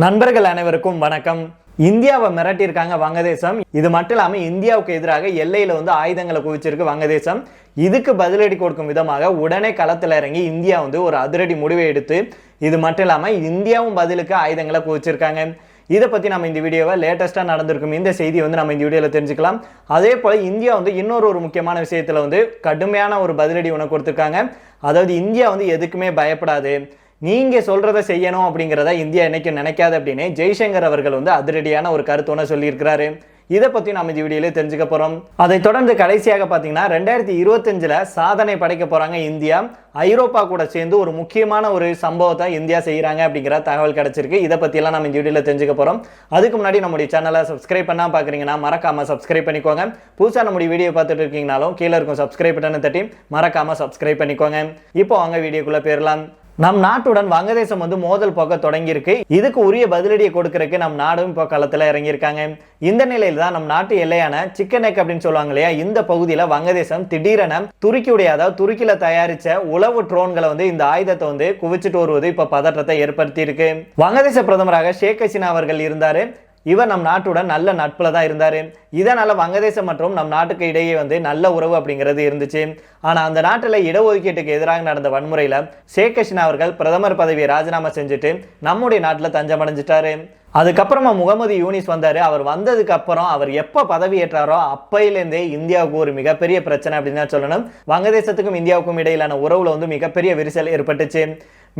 நண்பர்கள் அனைவருக்கும் வணக்கம். இந்தியாவை மிரட்டியிருக்காங்க வங்கதேசம். இது மட்டும் இல்லாமல் இந்தியாவுக்கு எதிராக எல்லையில் வந்து ஆயுதங்களை குவிச்சிருக்கு வங்கதேசம். இதுக்கு பதிலடி கொடுக்கும் விதமாக உடனே களத்தில் இறங்கி இந்தியா வந்து ஒரு அதிரடி முடிவை எடுத்து இது மட்டும் இல்லாமல் இந்தியாவும் பதிலுக்கு ஆயுதங்களை குவிச்சிருக்காங்க. இதை பற்றி நம்ம இந்த வீடியோவை லேட்டஸ்ட்டாக நடந்திருக்கும் இந்த செய்தியை வந்து நம்ம இந்த வீடியோவில் தெரிஞ்சுக்கலாம். அதே போல் இந்தியா வந்து இன்னொரு ஒரு முக்கியமான விஷயத்தில் வந்து கடுமையான ஒரு பதிலடி உனக்கு கொடுத்துருக்காங்க. அதாவது இந்தியா வந்து எதுக்குமே பயப்படாது. நீங்கள் சொல்கிறத செய்யணும் அப்படிங்கிறத இந்தியா என்னைக்கும் நினைக்காது அப்படின்னு ஜெய்சங்கர் அவர்கள் வந்து அதிரடியான ஒரு கருத்தொன்னு சொல்லியிருக்கிறாரு. இதை பற்றி நம்ம இந்த வீடியோல தெரிஞ்சுக்க போகிறோம் அதை தொடர்ந்து கடைசியாக பார்த்தீங்கன்னா ரெண்டாயிரத்தி இருபத்தஞ்சில் சாதனை படைக்க போகிறாங்க இந்தியா. ஐரோப்பா கூட சேர்ந்து ஒரு முக்கியமான ஒரு சம்பவத்தை இந்தியா செய்கிறாங்க அப்படிங்கிற தகவல் கிடச்சிருக்கு. இதை பற்றியெல்லாம் நம்ம இந்த வீடியோவில் தெரிஞ்சுக்க போகிறோம் அதுக்கு முன்னாடி நம்முடைய சேனலை சப்ஸ்கிரைப் பண்ணா பார்க்குறீங்கன்னா மறக்காமல் சப்ஸ்கிரைப் பண்ணிக்கோங்க. புதுசாக நம்முடைய வீடியோ பார்த்துட்டு இருக்கீங்கனாலும் கீழே இருக்கும் சப்ஸ்கிரைப் பட்டனை தட்டி மறக்காமல் சப்ஸ்கிரைப் பண்ணிக்கோங்க. இப்போ வாங்க வீடியோக்குள்ளே போயிடலாம். நம் நாட்டுடன் வங்கதேசம் வந்து மோதல் போக்க தொடங்கியிருக்கு. இதுக்கு உரிய பதிலடியை கொடுக்கறதுக்கு நம் நாடும் இப்போ களத்தில் இறங்கியிருக்காங்க. இந்த நிலையில தான் நம் நாட்டு எல்லையான சிக்கன் நெக் அப்படின்னு சொல்லுவாங்க இல்லையா? இந்த பகுதியில் வங்கதேசம் திடீரென துருக்கியுடைய அதாவது துருக்கியில தயாரிச்ச உளவு ட்ரோன்களை வந்து இந்த ஆயுதத்தை வந்து குவிச்சிட்டு வருவது இப்போ பதற்றத்தை ஏற்படுத்தி இருக்கு வங்கதேச பிரதமராக ஷேக் ஹசீனா அவர்கள் இருந்தாரு. இவர் நம் நாட்டுடன் நல்ல நட்பில் தான் இருந்தார். இதனால் வங்கதேசம் மற்றும் நம் நாட்டுக்கு இடையே வந்து நல்ல உறவு அப்படிங்கிறது இருந்துச்சு. ஆனால் அந்த நாட்டில் இடஒதுக்கீட்டுக்கு எதிராக நடந்த வன்முறையில் ஷேக் ஹசீனா அவர்கள் பிரதமர் பதவியை ராஜினாமா செஞ்சுட்டு நம்முடைய நாட்டில் தஞ்சமடைஞ்சிட்டாரு. அதுக்கப்புறமா முகமது யூனிஸ் வந்தார். அவர் வந்ததுக்கு அப்புறம் அவர் எப்போ பதவி ஏற்றாரோ அப்பையிலேருந்தே இந்தியாவுக்கு ஒரு மிகப்பெரிய பிரச்சனை அப்படின்னு தான் சொல்லணும். வங்கதேசத்துக்கும் இந்தியாவுக்கும் இடையிலான உறவுல வந்து மிகப்பெரிய விரிசல் ஏற்பட்டுச்சு.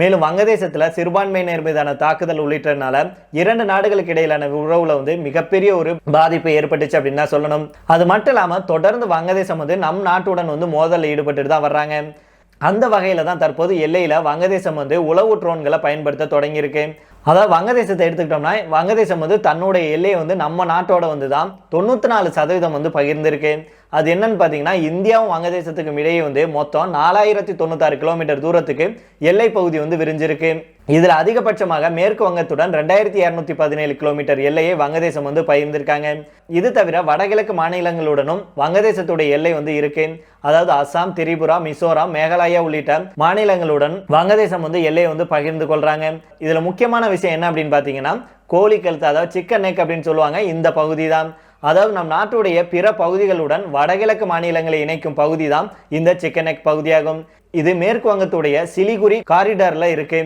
மேலும் வங்கதேசத்தில் சிறுபான்மையினர் மீதான தாக்குதல் உள்ளிட்டனால இரண்டு நாடுகளுக்கு இடையிலான உறவுல வந்து மிகப்பெரிய ஒரு பாதிப்பு ஏற்பட்டுச்சு அப்படின்னு தான் சொல்லணும். அது மட்டும் இல்லாமல் தொடர்ந்து வங்கதேசம் வந்து நம் நாட்டுடன் வந்து மோதலில் ஈடுபட்டு தான் வர்றாங்க. அந்த வகையில் தான் தற்போது எல்லையில் வங்கதேசம் வந்து உளவு ட்ரோன்களை பயன்படுத்த தொடங்கியிருக்கு. அதாவது வங்கதேசத்தை எடுத்துக்கிட்டோம்னா வங்கதேசம் வந்து தன்னுடைய எல்லையை வந்து நம்ம நாட்டோட வந்து தான் தொண்ணூற்றி நாலு சதவீதம் வந்து பகிர்ந்திருக்கு. அது என்னன்னு பார்த்தீங்கன்னா இந்தியாவும் வங்கதேசத்துக்கும் இடையே வந்து மொத்தம் நாலாயிரத்தி தொண்ணூத்தாறு கிலோமீட்டர் தூரத்துக்கு எல்லை பகுதி வந்து விரிஞ்சிருக்கு. இதில் அதிகபட்சமாக மேற்கு வங்கத்துடன் ரெண்டாயிரத்தி இரநூத்தி பதினேழு கிலோமீட்டர் எல்லையை வங்கதேசம் வந்து பகிர்ந்திருக்காங்க. இது தவிர வடகிழக்கு மாநிலங்களுடனும் வங்கதேசத்துடைய எல்லை வந்து இருக்கு. அதாவது அசாம் திரிபுரா மிசோரம் மேகாலயா உள்ளிட்ட மாநிலங்களுடன் வங்கதேசம் வந்து எல்லையை வந்து பகிர்ந்து கொள்றாங்க. இதுல முக்கியமான விஷயம் என்ன அப்படின்னு பார்த்தீங்கன்னா கோழி கழுத்து அதாவது சிக்கன் நெக் அப்படின்னு சொல்லுவாங்க இந்த பகுதி தான் அதாவது நம் நாட்டுடைய பிற பகுதிகளுடன் வடகிழக்கு மாநிலங்களை இணைக்கும் பகுதி தான் இந்த சிக்கன் பகுதியாகும். இது மேற்கு வங்கத்துடைய சிலிகுரி காரிடாரில் இருக்கு.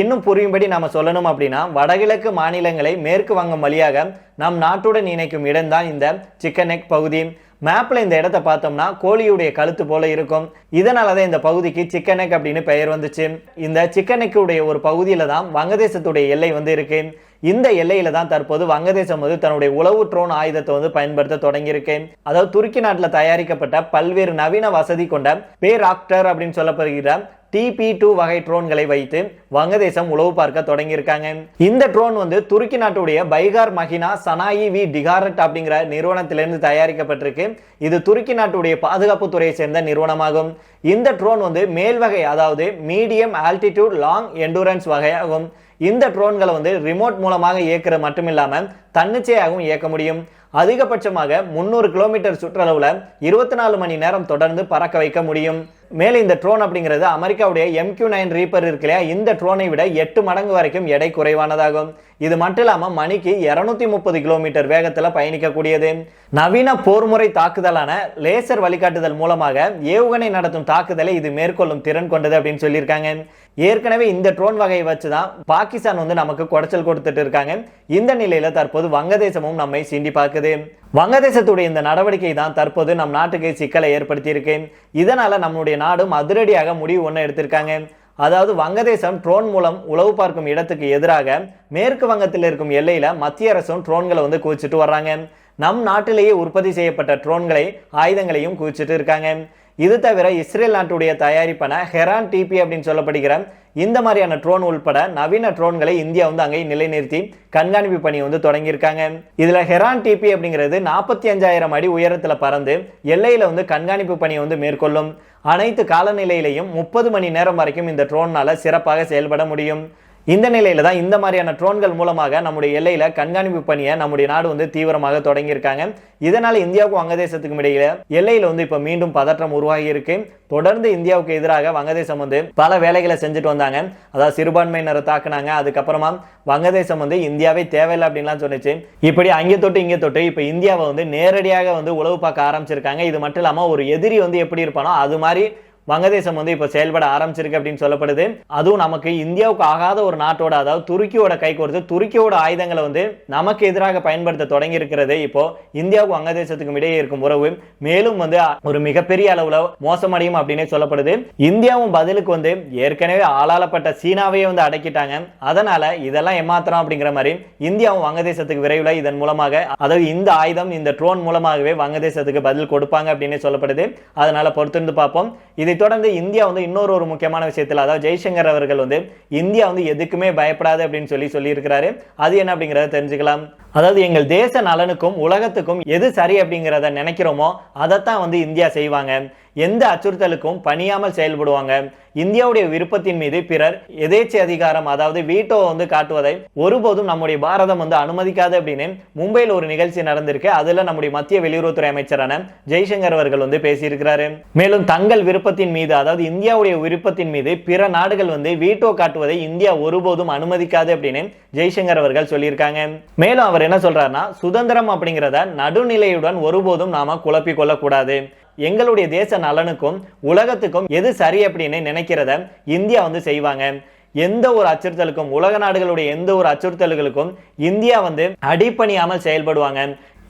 இன்னும் புரியும்படி நாம சொல்லணும் அப்படின்னா வடகிழக்கு மாநிலங்களை மேற்கு வங்கம் வழியாக நம் நாட்டுடன் இணைக்கும் இடம்தான் இந்த சிக்கன் பகுதி. மேப்பில் இந்த இடத்த பார்த்தோம்னா கோழியுடைய கழுத்து போல இருக்கும். இதனால தான் இந்த பகுதிக்கு சிக்கனெக் அப்படின்னு பெயர் வந்துச்சு. இந்த சிக்கனெக்குடைய ஒரு பகுதியில் தான் வங்கதேசத்துடைய எல்லை வந்து இருக்கு. இந்த எல்லையில தான் தற்போது வங்கதேசம் வந்து தன்னுடைய உளவு ட்ரோன் ஆயுதத்தை வந்து பயன்படுத்த தொடங்கியிருக்கு அதாவது துருக்கி நாட்டில் தயாரிக்கப்பட்ட பல்வேறு நவீன வசதி கொண்ட பேராக்டர் அப்படின்னு சொல்லப்படுகிற டிபி டூ வகை ட்ரோன்களை வைத்து வங்கதேசம் உளவு பார்க்க தொடங்கியிருக்காங்க. இந்த ட்ரோன் வந்து துருக்கி நாட்டுடைய பைகார் மஹினா சனாயி வி டிகாரட் அப்படிங்கிற நிறுவனத்திலிருந்து தயாரிக்கப்பட்டிருக்கு. இது துருக்கி நாட்டுடைய பாதுகாப்பு துறையை சேர்ந்த நிறுவனமாகும். இந்த ட்ரோன் வந்து மேல் வகை அதாவது மீடியம் ஆல்டிடியூட் லாங் எண்டூரன்ஸ் வகையாகும். இந்த ட்ரோன்களை வந்து ரிமோட் மூலமாக இயக்கிற மட்டும் இல்லாமல் தன்னிச்சையாகவும் இயக்க முடியும். அதிகபட்சமாக முந்நூறு கிலோமீட்டர் சுற்றளவில் இருபத்தி நாலு மணி நேரம் தொடர்ந்து பறக்க வைக்க முடியும். மேலே இந்த ட்ரோன் அப்படிங்கிறது அமெரிக்காவுடைய எம்கியூ நைன் ரீப்பர் இருக்கு இல்லையா? இந்த ட்ரோனை விட எட்டு மடங்கு வரைக்கும் எடை குறைவானதாகும். இது மட்டும் இல்லாமல் மணிக்கு இரநூத்தி முப்பது கிலோமீட்டர் வேகத்தில் பயணிக்கக்கூடியது. நவீன போர்முறை தாக்குதலான லேசர் வழிகாட்டுதல் மூலமாக ஏவுகணை நடத்தும் தாக்குதலை இது மேற்கொள்ளும் திறன் கொண்டது அப்படின்னு சொல்லியிருக்காங்க. ஏற்கனவே இந்த ட்ரோன் வகையை வச்சு தான் பாகிஸ்தான் வந்து நமக்கு குடைச்சல் கொடுத்துட்டு இருக்காங்க. இந்த நிலையில தற்போது வங்கதேசமும் நம்மை சீண்டி பார்க்குது. வங்கதேசத்துடைய இந்த நடவடிக்கை தான் தற்போது நம் நாட்டுக்கு சிக்கலை ஏற்படுத்தியிருக்கு இதனால் நம்முடைய நாடும் அதிரடியாக முடிவு ஒன்று எடுத்திருக்காங்க. அதாவது வங்கதேசம் ட்ரோன் மூலம் உளவு பார்க்கும் இடத்துக்கு எதிராக மேற்கு வங்கத்தில் இருக்கும் எல்லையில் மத்திய அரசும் ட்ரோன்களை வந்து குவிச்சிட்டு வர்றாங்க. நம் நாட்டிலேயே உற்பத்தி செய்யப்பட்ட ட்ரோன்களை ஆயுதங்களையும் குவிச்சிட்டு இருக்காங்க. இது தவிர இஸ்ரேல் நாட்டுடைய தயாரிப்பான ஹெரான் டிபி அப்படின்னு சொல்லப்படுகிற இந்த மாதிரியான ட்ரோன் உள்பட நவீன ட்ரோன்களை இந்தியா வந்து அங்கே நிலைநிறுத்தி கண்காணிப்பு பணி வந்து தொடங்கியிருக்காங்க. இதுல ஹெரான் டிபி அப்படிங்கிறது நாற்பத்தி அஞ்சாயிரம் அடி உயரத்தில் பறந்து எல்லையில வந்து கண்காணிப்பு பணியை வந்து மேற்கொள்ளும். அனைத்து காலநிலையிலையும் முப்பது மணி நேரம் வரைக்கும் இந்த ட்ரோன்னால சிறப்பாக செயல்பட முடியும். இந்த நிலையில தான் இந்த மாதிரியான ட்ரோன்கள் மூலமாக நம்முடைய எல்லையில கண்காணிப்பு பணியை நம்முடைய நாடு வந்து தீவிரமாக தொடங்கியிருக்காங்க. இதனால இந்தியாவுக்கும் வங்கதேசத்துக்கும் இடையில எல்லையில வந்து இப்ப மீண்டும் பதற்றம் உருவாகி இருக்கு. தொடர்ந்து இந்தியாவுக்கு எதிராக வங்கதேசம் வந்து பல வேலைகளை செஞ்சுட்டு வந்தாங்க. அதாவது சிறுபான்மையினரை தாக்குனாங்க. அதுக்கப்புறமா வங்கதேசம் வந்து இந்தியாவே தேவையில்லை அப்படின்லாம் சொன்னிச்சு. இப்படி அங்கே தொட்டு இங்கே தொட்டு இப்போ இந்தியாவை வந்து நேரடியாக வந்து உளவு பார்க்க ஆரம்பிச்சிருக்காங்க. இது மட்டும் இல்லாமல் ஒரு எதிரி வந்து எப்படி இருப்பானோ அது மாதிரி வங்கதேசம் வந்து இப்போ செயல்பட ஆரம்பிச்சிருக்கு அப்படின்னு சொல்லப்படுது. அதுவும் நமக்கு இந்தியாவுக்கு ஆகாத ஒரு நாட்டோட அதாவது துருக்கியோட கை கோர்த்து துருக்கியோட ஆயுதங்களை வந்து நமக்கு எதிராக பயன்படுத்த தொடங்கி இருக்கிறது இப்போ இந்தியாவுக்கும் வங்கதேசத்துக்கும் இடையே இருக்கும் உறவு மேலும் வந்து ஒரு மிகப்பெரிய அளவில் மோசமடையும் அப்படின்னே சொல்லப்படுது. இந்தியாவும் பதிலுக்கு வந்து ஏற்கனவே ஆளாளப்பட்ட சீனாவையே வந்து அடக்கிட்டாங்க. அதனால இதெல்லாம் ஏமாத்திரம் அப்படிங்கிற மாதிரி இந்தியாவும் வங்கதேசத்துக்கு விரைவில் இதன் மூலமாக அதாவது இந்த ஆயுதம் இந்த ட்ரோன் மூலமாகவே வங்கதேசத்துக்கு பதில் கொடுப்பாங்க அப்படின்னே சொல்லப்படுது. அதனால பொறுத்திருந்து பார்ப்போம். இதை தொடர்ந்து இந்தியா வந்து இன்னொரு ஒரு முக்கியமான விஷயத்தில் அதாவது ஜெய்சங்கர் அவர்கள் வந்து இந்தியா வந்து எதுக்குமே பயப்படாது அப்படின்னு சொல்லி சொல்லியிருக்கிறாரு. அது என்ன அப்படிங்கிறத தெரிஞ்சுக்கலாம். அதாவது எங்கள் தேச நலனுக்கும் உலகத்துக்கும் எது சரி அப்படிங்கிறத நினைக்கிறோமோ அதைத்தான் வந்து இந்தியா செய்வாங்க. எந்த அச்சுறுத்தலுக்கும் பணியாமல் செயல்படுவாங்க. இந்தியாவுடைய விருப்பத்தின் மீது பிறர் எதேச்சி அதிகாரம் அதாவது வீட்டோ வந்து காட்டுவதை ஒருபோதும் நம்முடைய பாரதம் வந்து அனுமதிக்காது அப்படின்னு மும்பையில் ஒரு நிகழ்ச்சி நடந்திருக்கு. அதுல நம்முடைய மத்திய வெளியுறவுத்துறை அமைச்சரான ஜெய்சங்கர் அவர்கள் வந்து பேசியிருக்கிறாரு. மேலும் தங்கள் விருப்பத்தின் மீது அதாவது இந்தியாவுடைய விருப்பத்தின் மீது பிற நாடுகள் வந்து வீட்டோ காட்டுவதை இந்தியா ஒருபோதும் அனுமதிக்காது அப்படின்னு ஜெய்சங்கர் அவர்கள் சொல்லியிருக்காங்க. மேலும் அவர் என்ன சொல்றாருன்னா சுதந்திரம் அப்படிங்கிறத நடுநிலையுடன் ஒருபோதும் நாம குழப்பிக் கொள்ளக்கூடாது. எங்களுடைய தேச நலனுக்கும் உலகத்துக்கும் எது சரி அப்படின்னு நினைக்கிறத இந்தியா வந்து செய்வாங்க. எந்த ஒரு அச்சுறுத்தலுக்கும் உலக நாடுகளுடைய எந்த ஒரு அச்சுறுத்தல்களுக்கும் இந்தியா வந்து அடிப்பணியாமல் செயல்படுவாங்க.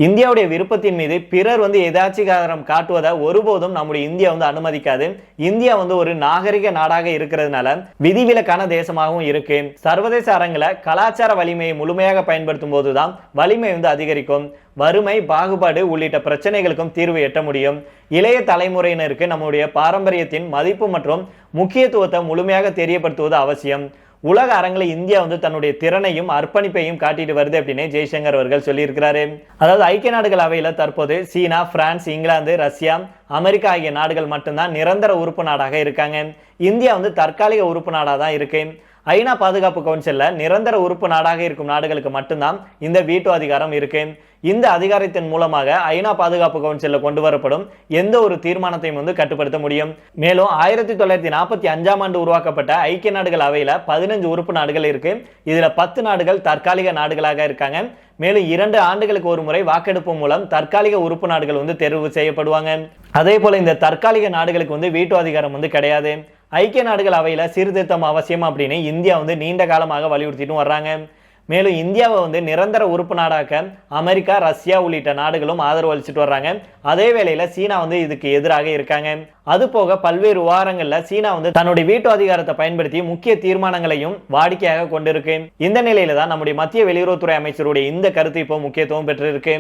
இந்தியாவுடைய விருப்பத்தின் மீது பிறர் வந்து எதாச்சிகாரம் காட்டுவதை ஒருபோதும் நம்முடைய இந்தியா வந்து அனுமதிக்காது. இந்தியா வந்து ஒரு நாகரிக நாடாக இருக்கிறதுனால விதிவிலக்கான தேசமாகவும் இருக்கு. சர்வதேச அரங்கில் கலாச்சார வலிமையை முழுமையாக பயன்படுத்தும் போதுதான் வலிமை வந்து அதிகரிக்கும். வறுமை பாகுபாடு உள்ளிட்ட பிரச்சனைகளுக்கும் தீர்வு எட்ட முடியும். இளைய தலைமுறையினருக்கு நம்முடைய பாரம்பரியத்தின் மதிப்பு மற்றும் முக்கியத்துவத்தை முழுமையாக தெரியப்படுத்துவது அவசியம். உலக அரங்கில் இந்தியா வந்து தன்னுடைய திறனையும் அர்ப்பணிப்பையும் காட்டிட்டு வருது அப்படின்னு ஜெய்சங்கர் அவர்கள் சொல்லியிருக்கிறாரு. அதாவது ஐக்கிய நாடுகள் அவையில் தற்போது China France England Russia America ஆகிய நாடுகள் மட்டும்தான் நிரந்தர உறுப்பு நாடாக இருக்காங்க. இந்தியா வந்து தற்காலிக உறுப்பு நாடாக தான் இருக்கு. ஐநா பாதுகாப்பு கவுன்சிலில் நிரந்தர உறுப்பு நாடாக இருக்கும் நாடுகளுக்கு மட்டும்தான் இந்த வீட்டு அதிகாரம் இருக்குது இந்த அதிகாரத்தின் மூலமாக ஐநா பாதுகாப்பு கவுன்சிலில் கொண்டு வரப்படும் எந்த ஒரு தீர்மானத்தையும் வந்து கட்டுப்படுத்த முடியும். மேலும் ஆயிரத்தி தொள்ளாயிரத்தி நாற்பத்தி அஞ்சாம் ஆண்டு உருவாக்கப்பட்ட ஐக்கிய நாடுகள் அவையில் பதினஞ்சு உறுப்பு நாடுகள் இருக்கு. இதில் பத்து நாடுகள் தற்காலிக நாடுகளாக இருக்காங்க. மேலும் இரண்டு ஆண்டுகளுக்கு ஒரு முறை வாக்கெடுப்பு மூலம் தற்காலிக உறுப்பு நாடுகள் வந்து தெரிவு செய்யப்படுவாங்க. அதே போல இந்த தற்காலிக நாடுகளுக்கு வந்து வீட்டு அதிகாரம் வந்து கிடையாது. ஐக்கிய நாடுகள் அவையில் சீர்திருத்தம் அவசியம் அப்படின்னு இந்தியா வந்து நீண்ட காலமாக வலியுறுத்திட்டும் வர்றாங்க. மேலும் இந்தியாவை வந்து நிரந்தர உறுப்பு நாடாக்க அமெரிக்கா ரஷ்யா உள்ளிட்ட நாடுகளும் ஆதரவு அளிச்சுட்டு வர்றாங்க. அதே வேளையில் சீனா வந்து இதுக்கு எதிராக இருக்காங்க. அது போக பல்வேறு வாரங்களில் சீனா வந்து தன்னுடைய வீட்டு அதிகாரத்தை பயன்படுத்தி முக்கிய தீர்மானங்களையும் வாடிக்கையாக கொண்டிருக்கு. இந்த நிலையில தான் நம்முடைய மத்திய வெளியுறவுத்துறை அமைச்சருடைய இந்த கருத்து இப்போ முக்கியத்துவம் பெற்றிருக்கு.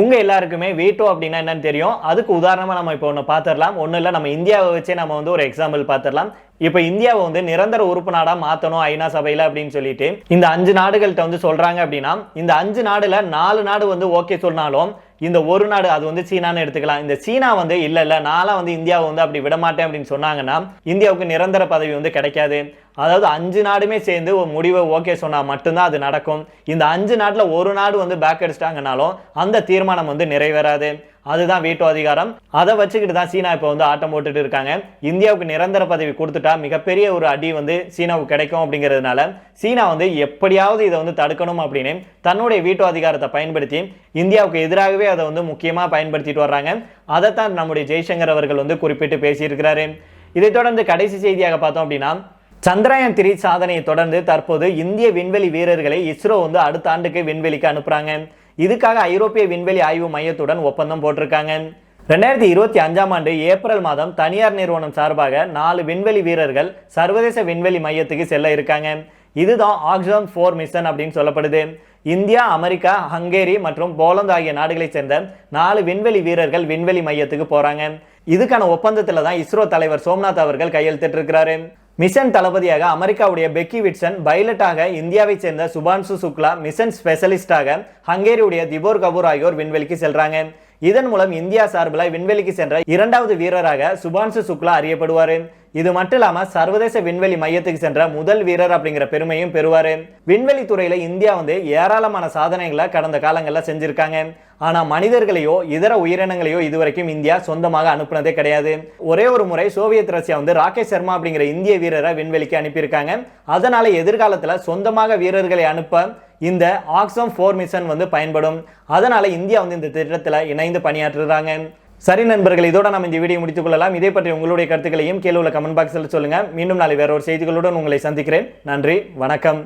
உங்க எல்லாருக்குமே வீட்டோ அப்படின்னா என்னன்னு தெரியும். அதுக்கு உதாரணமா நம்ம இப்போ ஒன்று பார்த்துடலாம் ஒன்றும் இல்லை நம்ம இந்தியாவை வச்சே நம்ம வந்து ஒரு எக்ஸாம்பிள் பார்த்துடலாம் இப்போ இந்தியாவை வந்து நிரந்தர உறுப்பு நாடா மாற்றணும் ஐநா சபையில் அப்படின்னு சொல்லிட்டு இந்த அஞ்சு நாடுகள்கிட்ட வந்து சொல்றாங்க அப்படின்னா இந்த அஞ்சு நாடுல நாலு நாடு வந்து ஓகே சொன்னாலும் இந்த ஒரு நாடு அது வந்து சீனான்னு எடுத்துக்கலாம். இந்த சீனா வந்து இல்ல இல்ல நானும் வந்து இந்தியாவை வந்து அப்படி விடமாட்டேன் அப்படின்னு சொன்னாங்கன்னா இந்தியாவுக்கு நிரந்தர பதவி வந்து கிடைக்காது. அதாவது அஞ்சு நாடுமே சேர்ந்து ஒரு முடிவை ஓகே சொன்னால் மட்டும்தான் அது நடக்கும். இந்த அஞ்சு நாட்டில் ஒரு நாடு வந்து பேக் அடிச்சிட்டாங்கனாலும் அந்த தீர்மானம் வந்து நிறைவேறாது. அதுதான் வீட்டோ அதிகாரம். அதை வச்சுக்கிட்டு தான் சீனா இப்போ வந்து ஆட்டம் போட்டுட்டு இருக்காங்க. இந்தியாவுக்கு நிரந்தர பதவி கொடுத்துட்டா மிகப்பெரிய ஒரு அடி வந்து சீனாவுக்கு கிடைக்கும் அப்படிங்கிறதுனால சீனா வந்து எப்படியாவது இதை வந்து தடுக்கணும் அப்படின்னு தன்னுடைய வீட்டோ அதிகாரத்தை பயன்படுத்தி இந்தியாவுக்கு எதிராகவே அதை வந்து முக்கியமாக பயன்படுத்திட்டு வர்றாங்க. அதைத்தான் நம்முடைய ஜெய்சங்கர் அவர்கள் வந்து குறிப்பிட்டு பேசியிருக்கிறாரு. இதைத் தொடர்ந்து கடைசி செய்தியாக பார்த்தோம் அப்படின்னா சந்திரயான் த்ரீ சாதனையை தொடர்ந்து தற்போது இந்திய விண்வெளி வீரர்களை இஸ்ரோ வந்து அடுத்த ஆண்டுக்கு விண்வெளிக்கு அனுப்புகிறாங்க இதுக்காக ஐரோப்பிய விண்வெளி ஆய்வு மையத்துடன் ஒப்பந்தம் போட்டிருக்காங்க. ரெண்டாயிரத்தி இருபத்தி அஞ்சாம் ஆண்டு ஏப்ரல் மாதம் தனியார் நிறுவனம் சார்பாக நாலு விண்வெளி வீரர்கள் சர்வதேச விண்வெளி மையத்துக்கு செல்ல இருக்காங்க. இதுதான் ஆக்ஸாம் ஃபோர் மிஷன் அப்படின்னு சொல்லப்படுது. இந்தியா அமெரிக்கா ஹங்கேரி மற்றும் போலந்து ஆகிய நாடுகளைச் சேர்ந்த நாலு விண்வெளி வீரர்கள் விண்வெளி மையத்துக்கு போறாங்க. இதுக்கான ஒப்பந்தத்தில் தான் இஸ்ரோ தலைவர் சோம்நாத் அவர்கள் கையெழுத்திட்டு இருக்கிறாரு மிஷன் தளபதியாக அமெரிக்காவுடைய பெக்கி விட்சன் பைலட்டாக இந்தியாவைச் சேர்ந்த சுபான்சு சுக்லா மிஷன் ஸ்பெஷலிஸ்டாக ஹங்கேரியுடைய திபோர் கபூர் ஆகியோர் விண்வெளிக்கு செல்றாங்க. இதன் மூலம் இந்தியா சார்பில் விண்வெளிக்கு சென்ற இரண்டாவது வீரராக சுபான்சு சுக்லா அறியப்படுவார். இது மட்டும் இல்லாம சர்வதேச விண்வெளி மையத்துக்கு சென்ற முதல் வீரர் அப்படிங்கிற பெருமையும் பெறுவாரு. விண்வெளி துறையில இந்தியா வந்து ஏராளமான சாதனைகளை கடந்த காலங்களில் செஞ்சிருக்காங்க. ஆனா மனிதர்களையோ இதர உயிரினங்களையோ இதுவரைக்கும் இந்தியா சொந்தமாக அனுப்புனதே கிடையாது. ஒரே ஒரு முறை சோவியத் ரஷ்யா வந்து ராகேஷ் சர்மா அப்படிங்கிற இந்திய வீரரை விண்வெளிக்கு அனுப்பியிருக்காங்க. அதனால எதிர்காலத்துல சொந்தமாக வீரர்களை அனுப்ப இந்த ஆக்ஸம் ஃபோர் மிஷன் வந்து பயன்படும். அதனால இந்தியா வந்து இந்த திட்டத்தில் இணைந்து பணியாற்றுறாங்க. சரி நண்பர்கள் இதோட நம்ம இந்த வீடியோ முடித்துக் கொள்ளலாம். இதே பற்றி உங்களுடைய கருத்துக்களையும் கீழே உள்ள கமெண்ட் பாக்ஸில் சொல்லுங்கள் மீண்டும் நாளை வேற ஒரு செய்திகளுடன் உங்களை சந்திக்கிறேன். நன்றி வணக்கம்.